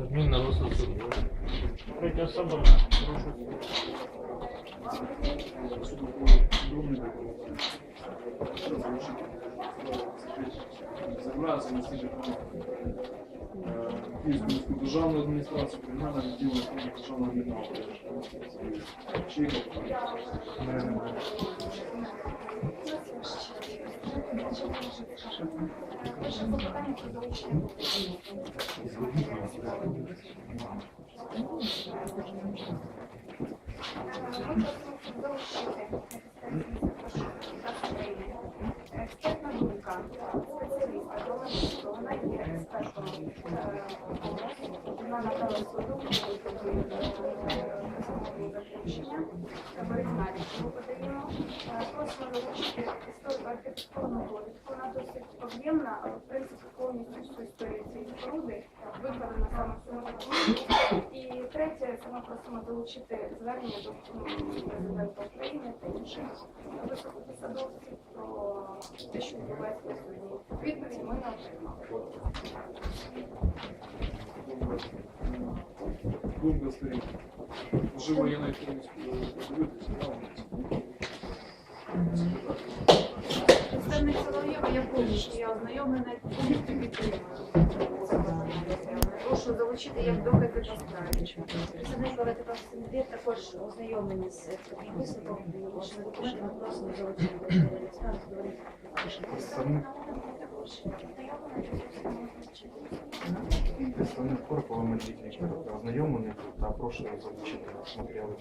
Админ на высоту. Третья особа. Прошу. Зобразити на свіжих Київську державну адміністрацію, кримінальне відділення державного адміністрації. Чи питання? Експертна спеціаліста, журналіста, вона є експертом. е, Вона надала е, заключення оригіналі, тому подаємо. Е, Просимо долучити історію архітектурну довідку. Вона досить об'ємна, але в принципі повністю всю історію цієї споруди викладена саме в цьому документі. І третє, саме просимо долучити звернення до президента України та інших високопосадовців про Відповідь ми не отримали. Це не Можливо, я навіть комусь подивитися. Представник Солов'єва, я повністю я ознайомлена і повністю підтримую. Прошу долучити як докази по справі. Представник Палати Сенбір також ознайомлені з таким висновком, що документами просимо залучити до справи. Представник представник корпу медичний та прошу залучити матеріали.